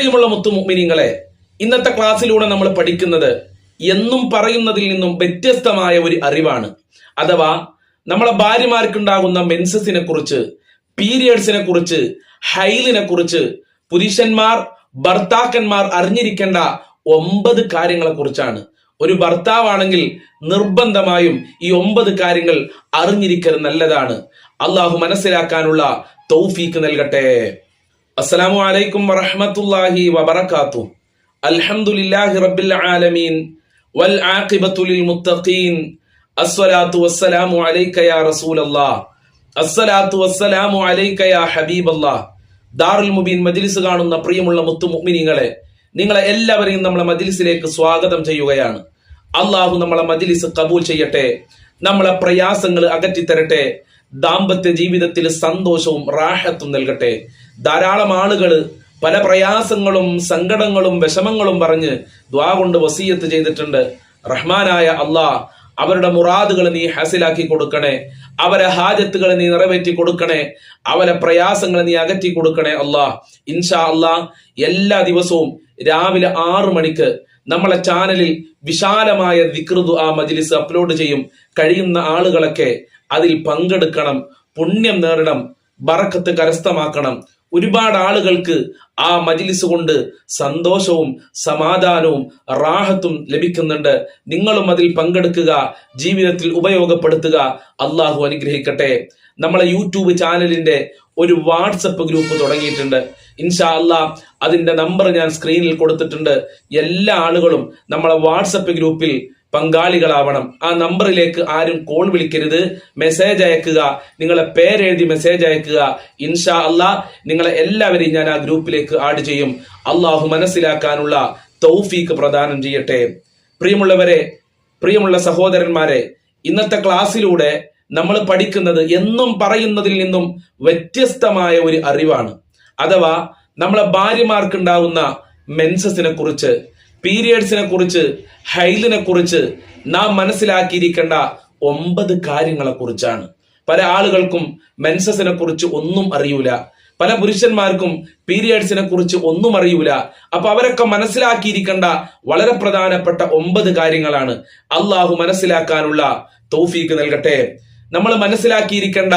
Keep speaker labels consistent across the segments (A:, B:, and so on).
A: പ്രിയമുള്ള മുത്തുമിനിങ്ങളെ ഇന്നത്തെ ക്ലാസ്സിലൂടെ നമ്മൾ പഠിക്കുന്നത് എന്നും പറയുന്നതിൽ നിന്നും വ്യത്യസ്തമായ ഒരു അറിവാണ്. അഥവാ നമ്മളെ ഭാര്യമാർക്കുണ്ടാകുന്ന മെൻസസിനെ കുറിച്ച് പീരിയഡ്സിനെ കുറിച്ച് ഹൈലിനെ കുറിച്ച് പുരുഷന്മാർ ഭർത്താക്കന്മാർ അറിഞ്ഞിരിക്കേണ്ട ഒമ്പത് കാര്യങ്ങളെ കുറിച്ചാണ്. ഒരു ഭർത്താവാണെങ്കിൽ നിർബന്ധമായും ഈ ഒമ്പത് കാര്യങ്ങൾ അറിഞ്ഞിരിക്കൽ നല്ലതാണ്. അള്ളാഹു മനസ്സിലാക്കാനുള്ള തൗഫീക്ക് നൽകട്ടെ. അസ്സലാമു അലൈക്കും വറഹ്മത്തുള്ളാഹി വബറകാതുഹു അൽഹംദുലില്ലാഹി റബ്ബിൽ ആലമീൻ. വൽ ആഖിബത്തു ലിൽ മുത്തഖീൻ. അസ്സലാത്തു വസ്സലാമു അലൈക യാ റസൂലല്ലാഹ്. അസ്സലാത്തു വസ്സലാമു അലൈക യാ ഹബീബല്ലാഹ്. ദാറുൽ മുബീൻ മജ്ലിസ് കാണുന്ന പ്രിയമുള്ള മുത്തു മുഅ്മിനീങ്ങളെ നിങ്ങളെ എല്ലാവരെയും നമ്മളെ മജ്ലിസിലേക്ക് സ്വാഗതം ചെയ്യുകയാണ്. അള്ളാഹു നമ്മളെ മജ്ലിസ് കബൂൽ ചെയ്യട്ടെ. നമ്മളെ പ്രയാസങ്ങൾ അകറ്റിത്തരട്ടെ. ദാമ്പത്യ ജീവിതത്തിൽ സന്തോഷവും റാഹത്തും നൽകട്ടെ. ധാരാളം ആളുകൾ പല പ്രയാസങ്ങളും സങ്കടങ്ങളും വിഷമങ്ങളും പറഞ്ഞ് ദ്വാ കൊണ്ട് വസീയത്ത് ചെയ്തിട്ടുണ്ട്. റഹ്മാനായ അള്ളാഹ് അവരുടെ മുറാദുകൾ നീ ഹാസിലാക്കി കൊടുക്കണേ. അവരെ ഹാജത്തുകൾ നീ നിറവേറ്റി കൊടുക്കണേ. അവരെ പ്രയാസങ്ങൾ നീ അകറ്റി കൊടുക്കണേ അള്ളാഹ്. ഇൻഷാ അള്ളാഹ് എല്ലാ ദിവസവും രാവിലെ ആറു മണിക്ക് നമ്മളെ ചാനലിൽ വിശാലമായ വികൃതു ആ മജ്ലിസ് അപ്ലോഡ് ചെയ്യും. കഴിയുന്ന ആളുകളൊക്കെ അതിൽ പങ്കെടുക്കണം പുണ്യം നേടണം ബറക്കത്ത് കരസ്ഥമാക്കണം. ഒരുപാട് ആളുകൾക്ക് ആ മജിലിസ് കൊണ്ട് സന്തോഷവും സമാധാനവും റാഹത്തും ലഭിക്കുന്നുണ്ട്. നിങ്ങളും അതിൽ പങ്കെടുക്കുക ജീവിതത്തിൽ ഉപയോഗപ്പെടുത്തുക. അള്ളാഹു അനുഗ്രഹിക്കട്ടെ. നമ്മളെ യൂട്യൂബ് ചാനലിന്റെ ഒരു വാട്സപ്പ് ഗ്രൂപ്പ് തുടങ്ങിയിട്ടുണ്ട്. ഇൻഷാ അല്ലാ അതിന്റെ നമ്പർ ഞാൻ സ്ക്രീനിൽ കൊടുത്തിട്ടുണ്ട്. എല്ലാ ആളുകളും നമ്മളെ വാട്സപ്പ് ഗ്രൂപ്പിൽ പങ്കാളികളാവണം. ആ നമ്പറിലേക്ക് ആരും കോൾ വിളിക്കരുത്. മെസ്സേജ് അയക്കുക. നിങ്ങളെ പേരെഴുതി മെസ്സേജ് അയക്കുക. ഇൻഷാ അല്ലാ നിങ്ങളെ എല്ലാവരെയും ഞാൻ ആ ഗ്രൂപ്പിലേക്ക് ആഡ് ചെയ്യും. അള്ളാഹു മനസ്സിലാക്കാനുള്ള തൗഫീക്ക് പ്രദാനം ചെയ്യട്ടെ. പ്രിയമുള്ളവരെ പ്രിയമുള്ള സഹോദരന്മാരെ ഇന്നത്തെ ക്ലാസ്സിലൂടെ നമ്മൾ പഠിക്കുന്നത് എന്നും പറയുന്നതിൽ നിന്നും വ്യത്യസ്തമായ ഒരു അറിവാണ്. അഥവാ നമ്മളെ ഭാര്യമാർക്കുണ്ടാവുന്ന മെൻസസിനെ കുറിച്ച്. പീരിയഡ്സിനെ കുറിച്ച് ഹൈലിനെ കുറിച്ച് നാം മനസ്സിലാക്കിയിരിക്കേണ്ട ഒമ്പത് കാര്യങ്ങളെ കുറിച്ചാണ്. പല ആളുകൾക്കും മെൻസസിനെ കുറിച്ച് ഒന്നും അറിയൂല. പല പുരുഷന്മാർക്കും പീരിയഡ്സിനെ കുറിച്ച് ഒന്നും അറിയൂല. അപ്പൊ അവരൊക്കെ മനസ്സിലാക്കിയിരിക്കേണ്ട വളരെ പ്രധാനപ്പെട്ട ഒമ്പത് കാര്യങ്ങളാണ്. അള്ളാഹു മനസ്സിലാക്കാനുള്ള തൗഫീക്ക് നൽകട്ടെ. നമ്മൾ മനസ്സിലാക്കിയിരിക്കേണ്ട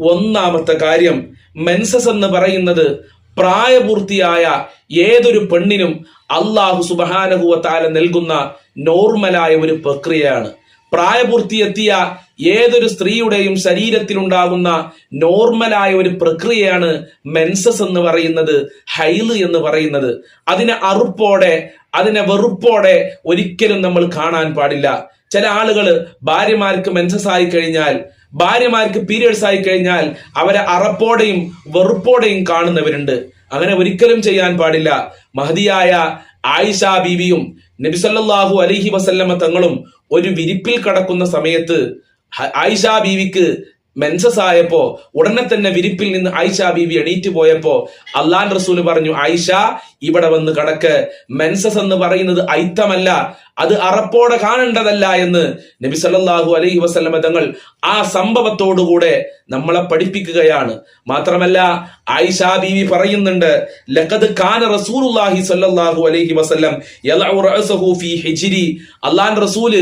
A: ഒന്നാമത്തെ കാര്യം മെൻസസ് എന്ന് പറയുന്നത് പ്രായപൂർത്തിയായ ഏതൊരു പെണ്ണിനും അള്ളാഹു സുബഹാനഹുവത്താല നൽകുന്ന നോർമലായ ഒരു പ്രക്രിയയാണ്. പ്രായപൂർത്തിയെത്തിയ ഏതൊരു സ്ത്രീയുടെയും ശരീരത്തിലുണ്ടാകുന്ന നോർമലായ ഒരു പ്രക്രിയയാണ് മെൻസസ് എന്ന് പറയുന്നത് ഹൈൽ എന്ന് പറയുന്നത്. അതിനെ അറുപ്പോടെ അതിനെ വെറുപ്പോടെ ഒരിക്കലും നമ്മൾ കാണാൻ പാടില്ല. ചില ആളുകൾ ഭാര്യമാർക്ക് മെൻസസ് ആയി കഴിഞ്ഞാൽ ഭാര്യമാർക്ക് പീരിയഡ്സ് ആയി കഴിഞ്ഞാൽ അവരെ അറപ്പോടെയും വെറുപ്പോടെയും കാണുന്നവരുണ്ട്. അങ്ങനെ ഒരിക്കലും ചെയ്യാൻ പാടില്ല. മഹതിയായ ആയിഷ ബീവിയും നബിസല്ലാഹു അലഹി വസല്ലമ തങ്ങളും ഒരു വിരിപ്പിൽ കടക്കുന്ന സമയത്ത് ആയിഷ ബീവിക്ക് മെൻസസ് ആയപ്പോ ഉടനെ തന്നെ വിരിപ്പിൽ നിന്ന് ആയിഷ ബീവി എണീറ്റ് പോയപ്പോ അള്ളാൻ റസൂൽ പറഞ്ഞു ആയിഷ ഇവിടെ വന്ന് കടക്ക്. മെൻസസ് എന്ന് പറയുന്നത് ഐത്തമല്ല അത് അറപ്പോടെ കാണേണ്ടതല്ല എന്ന് നബി സല്ലാഹു അലൈഹി വസ്ലമ തങ്ങൾ ആ സംഭവത്തോടുകൂടെ നമ്മളെ പഠിപ്പിക്കുകയാണ്. മാത്രമല്ല ആയിഷ ബീവി പറയുന്നുണ്ട് ലഖദ് കാന റസൂലുള്ളാഹി സല്ലല്ലാഹു അലൈഹി വസല്ലം ഫീ അള്ളാൻ റസൂൽ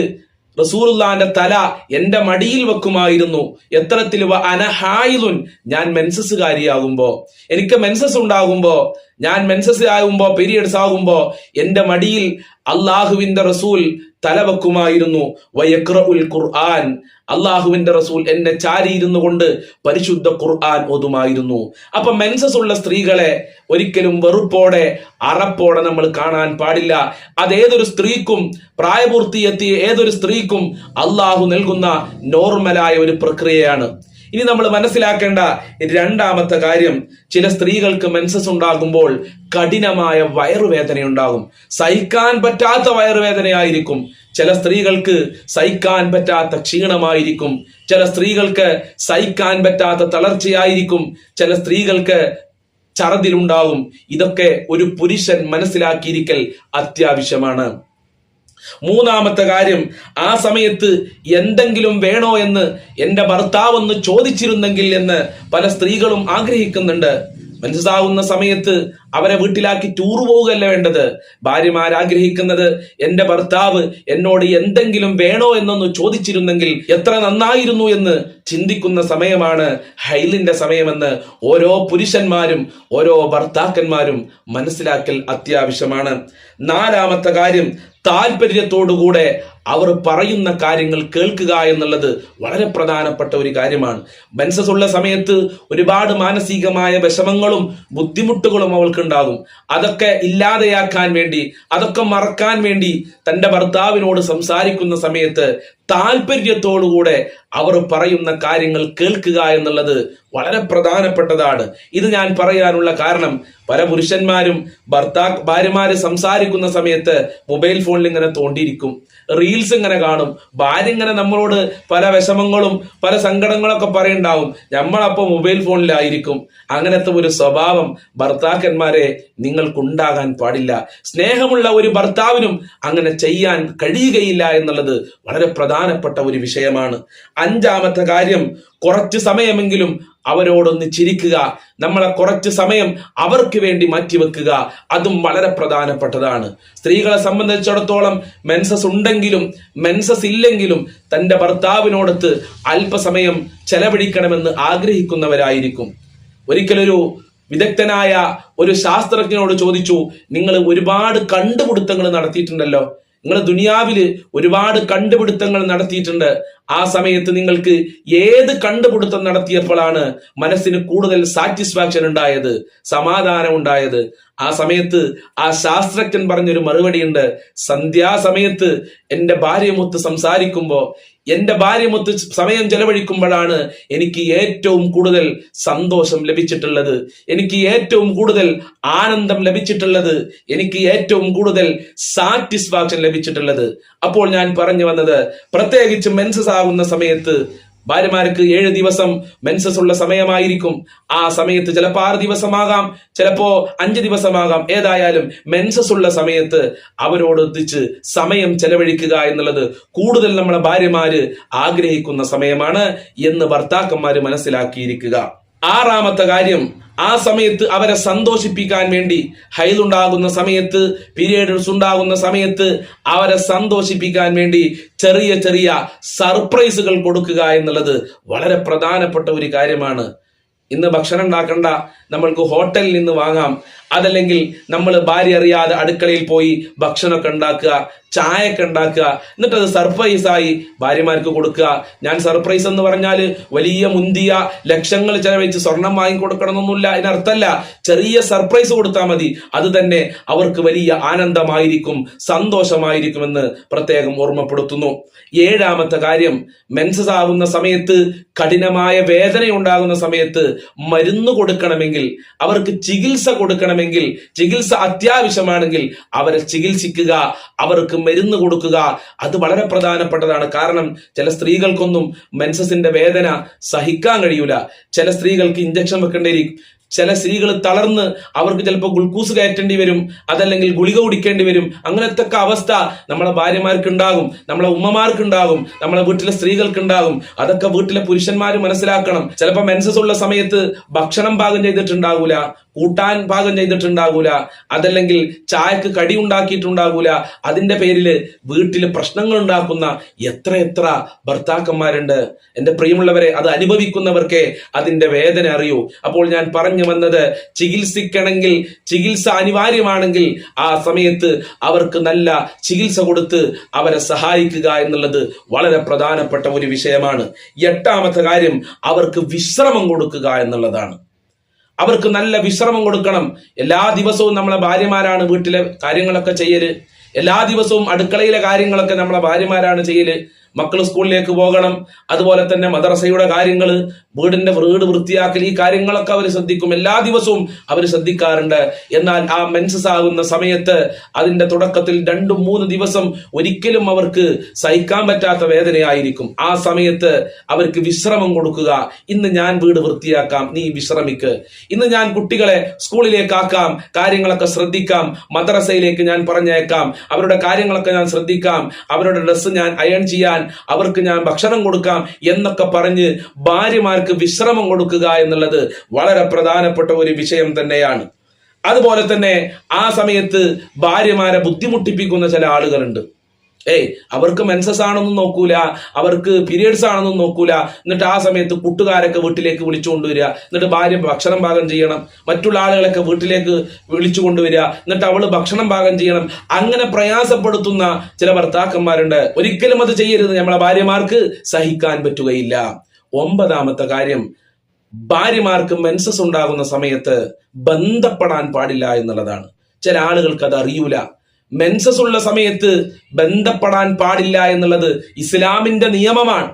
A: റസൂലുള്ളാന്റെ തല എന്റെ മടിയിൽ വെക്കുമായിരുന്നു. എത്രത്തിൽ വ അനഹായിലുൻ ഞാൻ മെൻസസ്സുകാരിയാകുമ്പോ. എനിക്ക് മെൻസസ് ഉണ്ടാകുമ്പോ ഞാൻ മെൻസസ് ആകുമ്പോ പീരിയഡ്സ് ആകുമ്പോ എന്റെ മടിയിൽ അള്ളാഹുവിന്റെ റസൂൽ തല വെക്കുമായിരുന്നു വയക്രഉൽ ഖുർആൻ. അള്ളാഹുവിന്റെ റസൂൽ എന്നെ ചാരിയിരുന്നു കൊണ്ട് പരിശുദ്ധ ഖുർആൻ ഓതുമായിരുന്നു. അപ്പൊ മെൻസസ് ഉള്ള സ്ത്രീകളെ ഒരിക്കലും വെറുപ്പോടെ അറപ്പോടെ നമ്മൾ കാണാൻ പാടില്ല. അതേതൊരു സ്ത്രീക്കും പ്രായപൂർത്തിയെത്തിയ ഏതൊരു സ്ത്രീക്കും അള്ളാഹു നൽകുന്ന നോർമലായ ഒരു പ്രക്രിയയാണ്. ഇനി നമ്മൾ മനസ്സിലാക്കേണ്ട രണ്ടാമത്തെ കാര്യം ചില സ്ത്രീകൾക്ക് മെൻസസ് ഉണ്ടാകുമ്പോൾ കഠിനമായ വയറുവേദന ഉണ്ടാകും. സഹിക്കാൻ പറ്റാത്ത വയറുവേദനയായിരിക്കും. ചില സ്ത്രീകൾക്ക് സഹിക്കാൻ പറ്റാത്ത ക്ഷീണമായിരിക്കും. ചില സ്ത്രീകൾക്ക് സഹിക്കാൻ പറ്റാത്ത തളർച്ചയായിരിക്കും. ചില സ്ത്രീകൾക്ക് ചറതിലുണ്ടാവും ഇതൊക്കെ ഒരു പുരുഷൻ മനസ്സിലാക്കിയിരിക്കൽ അത്യാവശ്യമാണ്. മൂന്നാമത്തെ കാര്യം ആ സമയത്ത് എന്തെങ്കിലും വേണോ എന്ന് എന്റെ ഭർത്താവ് ഒന്ന് ചോദിച്ചിരുന്നെങ്കിൽ എന്ന് പല സ്ത്രീകളും ആഗ്രഹിക്കുന്നുണ്ട്. മനസ്സാവുന്ന സമയത്ത് അവരെ വീട്ടിലാക്കി ടൂർ പോവുകയല്ല വേണ്ടത്. ഭാര്യമാർ ആഗ്രഹിക്കുന്നത് എന്റെ ഭർത്താവ് എന്നോട് എന്തെങ്കിലും വേണോ എന്നൊന്ന് ചോദിച്ചിരുന്നെങ്കിൽ എത്ര നന്നായിരുന്നു എന്ന് ചിന്തിക്കുന്ന സമയമാണ് ഹൈലിന്റെ സമയമെന്ന് ഓരോ പുരുഷന്മാരും ഓരോ ഭർത്താക്കന്മാരും മനസ്സിലാക്കൽ അത്യാവശ്യമാണ്. നാലാമത്തെ കാര്യം താല്പര്യത്തോടുകൂടെ അവർ പറയുന്ന കാര്യങ്ങൾ കേൾക്കുക എന്നുള്ളത് വളരെ പ്രധാനപ്പെട്ട ഒരു കാര്യമാണ്. മെൻസസ് ഉള്ള സമയത്ത് ഒരുപാട് മാനസികമായ വിഷമങ്ങളും ബുദ്ധിമുട്ടുകളും അവൾക്കുണ്ടാകും. അതൊക്കെ ഇല്ലാതെയാക്കാൻ വേണ്ടി അതൊക്കെ മറക്കാൻ വേണ്ടി തന്റെ ഭർത്താവിനോട് സംസാരിക്കുന്ന സമയത്ത് താല്പര്യത്തോടുകൂടെ അവർ പറയുന്ന കാര്യങ്ങൾ കേൾക്കുക എന്നുള്ളത് വളരെ പ്രധാനപ്പെട്ടതാണ്. ഇത് ഞാൻ പറയാനുള്ള കാരണം പല പുരുഷന്മാരും ഭർത്താ ഭാര്യമാര് സംസാരിക്കുന്ന സമയത്ത് മൊബൈൽ ഫോണിൽ ഇങ്ങനെ തോണ്ടിയിരിക്കും. റീൽസ് ഇങ്ങനെ കാണും. ഭാര്യ ഇങ്ങനെ നമ്മളോട് പല വിഷമങ്ങളും പല സങ്കടങ്ങളൊക്കെ പറയുണ്ടാവും. നമ്മളപ്പോ മൊബൈൽ ഫോണിലായിരിക്കും. അങ്ങനത്തെ ഒരു സ്വഭാവം ഭർത്താക്കന്മാരെ നിങ്ങൾക്കുണ്ടാകാൻ പാടില്ല. സ്നേഹമുള്ള ഒരു ഭർത്താവിനും അങ്ങനെ ചെയ്യാൻ കഴിയുകയില്ല എന്നുള്ളത് വളരെ പ്രധാനപ്പെട്ട ഒരു വിഷയമാണ്. അഞ്ചാമത്തെ കാര്യം കുറച്ച് സമയമെങ്കിലും അവരോടൊന്ന് ചിരിക്കുക. നമ്മളെ കുറച്ച് സമയം അവർക്ക് വേണ്ടി മാറ്റിവെക്കുക അതും വളരെ പ്രധാനപ്പെട്ടതാണ്. സ്ത്രീകളെ സംബന്ധിച്ചിടത്തോളം മെൻസസ് ഉണ്ടെങ്കിലും മെൻസസ് ഇല്ലെങ്കിലും തന്റെ ഭർത്താവിനോടൊത്ത് അല്പസമയം ചെലവഴിക്കണമെന്ന് ആഗ്രഹിക്കുന്നവരായിരിക്കും. ഒരിക്കലൊരു വിദഗ്ധനായ ഒരു ശാസ്ത്രജ്ഞനോട് ചോദിച്ചു നിങ്ങൾ ഒരുപാട് കണ്ടുപിടുത്തങ്ങൾ നടത്തിയിട്ടുണ്ടല്ലോ? നിങ്ങൾ ദുനിയാവിൽ ഒരുപാട് കണ്ടുപിടുത്തങ്ങൾ നടത്തിയിട്ടുണ്ട്. ആ സമയത്ത് നിങ്ങൾക്ക് ഏത് കണ്ടുപിടുത്തം നടത്തിയപ്പോഴാണ് മനസ്സിന് കൂടുതൽ സാറ്റിസ്ഫാക്ഷൻ ഉണ്ടായത് സമാധാനം ഉണ്ടായത്? ആ സമയത്ത് ആ ശാസ്ത്രജ്ഞൻ പറഞ്ഞൊരു മറുപടിയുണ്ട്. സന്ധ്യാസമയത്ത് എന്റെ ഭാര്യമൊത്ത് സംസാരിക്കുമ്പോൾ എന്റെ ഭാര്യമൊത്ത് സമയം ചെലവഴിക്കുമ്പോഴാണ് എനിക്ക് ഏറ്റവും കൂടുതൽ സന്തോഷം ലഭിച്ചിട്ടുള്ളത്. എനിക്ക് ഏറ്റവും കൂടുതൽ ആനന്ദം ലഭിച്ചിട്ടുള്ളത്. എനിക്ക് ഏറ്റവും കൂടുതൽ സാറ്റിസ്ഫാക്ഷൻ ലഭിച്ചിട്ടുള്ളത്. അപ്പോൾ ഞാൻ പറഞ്ഞു വന്നത് പ്രത്യേകിച്ച് മെൻസസ് ആകുന്ന സമയത്ത് ഭാര്യമാർക്ക് ഏഴ് ദിവസം മെൻസസ് ഉള്ള സമയമായിരിക്കും. ആ സമയത്ത് ചിലപ്പോൾ ആറ് ദിവസമാകാം ചിലപ്പോ അഞ്ച് ദിവസമാകാം. ഏതായാലും മെൻസസ് ഉള്ള സമയത്ത് അവരോട് എത്തിച്ച് സമയം ചെലവഴിക്കുക എന്നുള്ളത് കൂടുതൽ നമ്മളെ ഭാര്യമാര് ആഗ്രഹിക്കുന്ന സമയമാണ് എന്ന് ഭർത്താക്കന്മാര് മനസ്സിലാക്കിയിരിക്കുക. ആറാമത്തെ കാര്യം ആ സമയത്ത് അവരെ സന്തോഷിപ്പിക്കാൻ വേണ്ടി ഹൈലുണ്ടാകുന്ന സമയത്ത് പീരിയഡ്സ് ഉണ്ടാകുന്ന സമയത്ത് അവരെ സന്തോഷിപ്പിക്കാൻ വേണ്ടി ചെറിയ ചെറിയ സർപ്രൈസുകൾ കൊടുക്കുക എന്നുള്ളത് വളരെ പ്രധാനപ്പെട്ട ഒരു കാര്യമാണ്. ഇന്ന് ഭക്ഷണം ഉണ്ടാക്കണ്ട നമ്മൾക്ക് ഹോട്ടലിൽ നിന്ന് വാങ്ങാം. അതല്ലെങ്കിൽ നമ്മൾ ഭാര്യ അറിയാതെ അടുക്കളയിൽ പോയി ഭക്ഷണമൊക്കെ ഉണ്ടാക്കുക ചായയൊക്കെ ഉണ്ടാക്കുക എന്നിട്ട് അത് സർപ്രൈസ് ആയി ഭാര്യമാർക്ക് കൊടുക്കുക. ഞാൻ സർപ്രൈസ് എന്ന് പറഞ്ഞാൽ വലിയ മുന്തിയ ലക്ഷങ്ങൾ ചെലവഴിച്ച് സ്വർണം വാങ്ങി കൊടുക്കണമെന്നൊന്നുമില്ല. അതിനർത്ഥമല്ല ചെറിയ സർപ്രൈസ് കൊടുത്താൽ മതി. അത് തന്നെ അവർക്ക് വലിയ ആനന്ദമായിരിക്കും സന്തോഷമായിരിക്കുമെന്ന് പ്രത്യേകം ഓർമ്മപ്പെടുത്തുന്നു. ഏഴാമത്തെ കാര്യം മെൻസസ് ആകുന്ന സമയത്ത് കഠിനമായ വേദന ഉണ്ടാകുന്ന സമയത്ത് മരുന്ന് കൊടുക്കണമെങ്കിൽ അവർക്ക് ചികിത്സ കൊടുക്കണമെങ്കിൽ ചികിത്സ അത്യാവശ്യമാണെങ്കിൽ അവരെ ചികിത്സിക്കുക അവർക്ക് മരുന്ന് കൊടുക്കുക. അത് വളരെ പ്രധാനപ്പെട്ടതാണ്. കാരണം ചില സ്ത്രീകൾക്കൊന്നും മെൻസസിന്റെ വേദന സഹിക്കാൻ കഴിയൂല. ചില സ്ത്രീകൾക്ക് ഇഞ്ചക്ഷൻ വെക്കേണ്ടി ചില സ്ത്രീകൾ തളർന്ന് അവർക്ക് ചിലപ്പോൾ ഗ്ലൂക്കോസ് കയറ്റേണ്ടി വരും അതല്ലെങ്കിൽ ഗുളിക കുടിക്കേണ്ടി വരും. അങ്ങനത്തെ അവസ്ഥ നമ്മളെ ഭാര്യമാർക്കുണ്ടാകും നമ്മളെ ഉമ്മമാർക്കുണ്ടാകും നമ്മളെ വീട്ടിലെ സ്ത്രീകൾക്ക് ഉണ്ടാകും അതൊക്കെ വീട്ടിലെ പുരുഷന്മാർ മനസ്സിലാക്കണം. ചിലപ്പോൾ മെൻസസ് ഉള്ള സമയത്ത് ഭക്ഷണം പാകം ചെയ്തിട്ടുണ്ടാകൂല കൂട്ടാൻ പാകം ചെയ്തിട്ടുണ്ടാകൂല അതല്ലെങ്കിൽ ചായക്ക് കടി ഉണ്ടാക്കിയിട്ടുണ്ടാകൂല അതിന്റെ പേരിൽ വീട്ടിൽ പ്രശ്നങ്ങൾ ഉണ്ടാക്കുന്ന എത്ര എത്ര ഭർത്താക്കന്മാരുണ്ട്. എന്റെ പ്രിയമുള്ളവരെ അത് അനുഭവിക്കുന്നവർക്കേ അതിന്റെ വേദന അറിയൂ. അപ്പോൾ ഞാൻ പറഞ്ഞു വന്നത് ചികിത്സിക്കണമെങ്കിൽ ചികിത്സ അനിവാര്യമാണെങ്കിൽ ആ സമയത്ത് അവർക്ക് നല്ല ചികിത്സ കൊടുത്ത് അവരെ സഹായിക്കുക എന്നുള്ളത് വളരെ പ്രധാനപ്പെട്ട ഒരു വിഷയമാണ്. എട്ടാമത്തെ കാര്യം അവർക്ക് വിശ്രമം കൊടുക്കുക എന്നുള്ളതാണ്. അവർക്ക് നല്ല വിശ്രമം കൊടുക്കണം. എല്ലാ ദിവസവും നമ്മളെ ഭാര്യമാരാണ് വീട്ടിലെ കാര്യങ്ങളൊക്കെ ചെയ്യൽ. എല്ലാ ദിവസവും അടുക്കളയിലെ കാര്യങ്ങളൊക്കെ നമ്മളെ ഭാര്യമാരാണ് ചെയ്യൽ. മക്കൾ സ്കൂളിലേക്ക് പോകണം. അതുപോലെ തന്നെ മദ്രസയുടെ കാര്യങ്ങൾ വീടിന്റെ വീട് വൃത്തിയാക്കൽ ഈ കാര്യങ്ങളൊക്കെ അവർ ശ്രദ്ധിക്കും. എല്ലാ ദിവസവും അവർ ശ്രദ്ധിക്കാറുണ്ട്. എന്നാൽ ആ മെൻസസ് ആകുന്ന സമയത്ത് അതിന്റെ തുടക്കത്തിൽ രണ്ടും മൂന്ന് ദിവസം ഒരിക്കലും അവർക്ക് സഹിക്കാൻ പറ്റാത്ത വേദനയായിരിക്കും. ആ സമയത്ത് അവർക്ക് വിശ്രമം കൊടുക്കുക. ഇന്ന് ഞാൻ വീട് വൃത്തിയാക്കാം. നീ വിശ്രമിക്ക്. ഇന്ന് ഞാൻ കുട്ടികളെ സ്കൂളിലേക്കാക്കാം കാര്യങ്ങളൊക്കെ ശ്രദ്ധിക്കാം. മദ്രസയിലേക്ക് ഞാൻ പറഞ്ഞേക്കാം അവരുടെ കാര്യങ്ങളൊക്കെ ഞാൻ ശ്രദ്ധിക്കാം. അവരുടെ ഡ്രസ്സ് ഞാൻ അയൺ ചെയ്യാൻ അവർക്ക് ഞാൻ ഭക്ഷണം കൊടുക്കാം എന്നൊക്കെ പറഞ്ഞ് ഭാര്യമാർക്ക് വിശ്രമം കൊടുക്കുക എന്നുള്ളത് വളരെ പ്രധാനപ്പെട്ട ഒരു വിഷയം തന്നെയാണ്. അതുപോലെ തന്നെ ആ സമയത്ത് ഭാര്യമാരെ ബുദ്ധിമുട്ടിപ്പിക്കുന്ന ചില ആളുകളുണ്ട്. ഏയ് അവർക്ക് മെൻസസ് ആണെന്നും നോക്കൂല അവർക്ക് പീരിയഡ്സ് ആണെന്നും നോക്കൂല. എന്നിട്ട് ആ സമയത്ത് കൂട്ടുകാരൊക്കെ വീട്ടിലേക്ക് വിളിച്ചു കൊണ്ടുവരിക. എന്നിട്ട് ഭാര്യ ഭക്ഷണം പാകം ചെയ്യണം. മറ്റുള്ള ആളുകളൊക്കെ വീട്ടിലേക്ക് വിളിച്ചു കൊണ്ടുവരിക. എന്നിട്ട് അവൾ ഭക്ഷണം പാകം ചെയ്യണം. അങ്ങനെ പ്രയാസപ്പെടുത്തുന്ന ചില ഭർത്താക്കന്മാരുണ്ട്. ഒരിക്കലും അത് ചെയ്യരുത്. നമ്മളെ ഭാര്യമാർക്ക് സഹിക്കാൻ പറ്റുകയില്ല. ഒമ്പതാമത്തെ കാര്യം ഭാര്യമാർക്ക് മെൻസസ് ഉണ്ടാകുന്ന സമയത്ത് ബന്ധപ്പെടാൻ പാടില്ല എന്നുള്ളതാണ്. ചില ആളുകൾക്ക് അത് അറിയൂല. മെൻസസ് ഉള്ള സമയത്ത് ബന്ധപ്പെടാൻ പാടില്ല എന്നുള്ളത് ഇസ്ലാമിന്റെ നിയമമാണ്.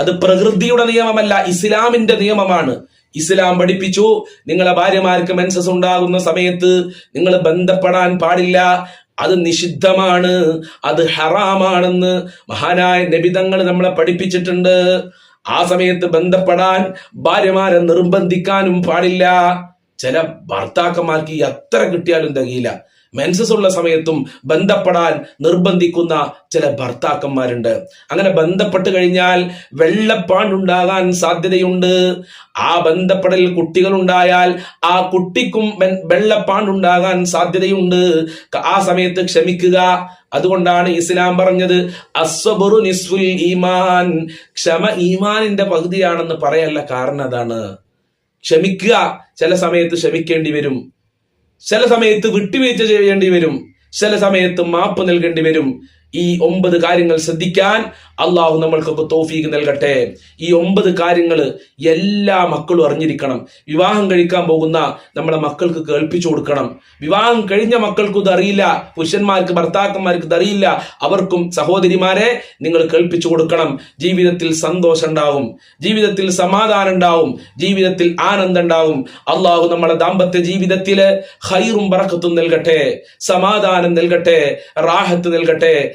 A: അത് പ്രകൃതിയുടെ നിയമമല്ല ഇസ്ലാമിന്റെ നിയമമാണ്. ഇസ്ലാം പഠിപ്പിച്ചു നിങ്ങളെ ഭാര്യമാർക്ക് മെൻസസ് ഉണ്ടാകുന്ന സമയത്ത് നിങ്ങൾ ബന്ധപ്പെടാൻ പാടില്ല. അത് നിഷിദ്ധമാണ് അത് ഹറാമാണെന്ന് മഹാനായ നബിതങ്ങൾ നമ്മളെ പഠിപ്പിച്ചിട്ടുണ്ട്. ആ സമയത്ത് ബന്ധപ്പെടാൻ ഭാര്യമാരെ നിർബന്ധിക്കാനും പാടില്ല. ചില ഭർത്താക്കന്മാർക്ക് ഈ എത്ര കിട്ടിയാലും തികയില്ല മെൻസസ് ഉള്ള സമയത്തും ബന്ധപ്പെടാൻ നിർബന്ധിക്കുന്ന ചില ഭർത്താക്കന്മാരുണ്ട്. അങ്ങനെ ബന്ധപ്പെട്ട് കഴിഞ്ഞാൽ വെള്ളപ്പാണ്ടുണ്ടാകാൻ സാധ്യതയുണ്ട്. ആ ബന്ധപ്പെടൽ കുട്ടികൾ ഉണ്ടായാൽ ആ കുട്ടിക്കും വെള്ളപ്പാണ്ടുണ്ടാകാൻ സാധ്യതയുണ്ട്. ആ സമയത്ത് ക്ഷമിക്കുക. അതുകൊണ്ടാണ് ഇസ്ലാം പറഞ്ഞത് അസ്വബുറു നിസ്ഫുൽ ഈമാൻ. ക്ഷമ ഈമാനിന്റെ പകുതിയാണെന്ന് പറയല്ല കാരണം അതാണ്. ക്ഷമിക്കുക. ചില സമയത്ത് ക്ഷമിക്കേണ്ടി വരും. ചില സമയത്ത് വിട്ടുവീഴ്ച ചെയ്യേണ്ടി വരും. ചില സമയത്ത് മാപ്പ് നൽകേണ്ടി വരും. ഈ ഒമ്പത് കാര്യങ്ങൾ ശ്രദ്ധിക്കാൻ അള്ളാഹു നമ്മൾക്കൊക്കെ തോഫീക്ക് നൽകട്ടെ. ഈ ഒമ്പത് കാര്യങ്ങൾ എല്ലാ മക്കളും അറിഞ്ഞിരിക്കണം. വിവാഹം കഴിക്കാൻ പോകുന്ന നമ്മളെ മക്കൾക്ക് കേൾപ്പിച്ചു കൊടുക്കണം. വിവാഹം കഴിഞ്ഞ മക്കൾക്കും ഇതറിയില്ല പുരുഷന്മാർക്ക് ഭർത്താക്കന്മാർക്ക് ഇതറിയില്ല അവർക്കും സഹോദരിമാരെ നിങ്ങൾ കേൾപ്പിച്ചു കൊടുക്കണം. ജീവിതത്തിൽ സന്തോഷം ഉണ്ടാവും. ജീവിതത്തിൽ സമാധാനം ഉണ്ടാവും. ജീവിതത്തിൽ ആനന്ദം ഉണ്ടാവും. അള്ളാഹു നമ്മുടെ ദാമ്പത്യ ജീവിതത്തിൽ ഹൈറും പറക്കത്തും നൽകട്ടെ. സമാധാനം നൽകട്ടെ. റാഹത്ത് നൽകട്ടെ.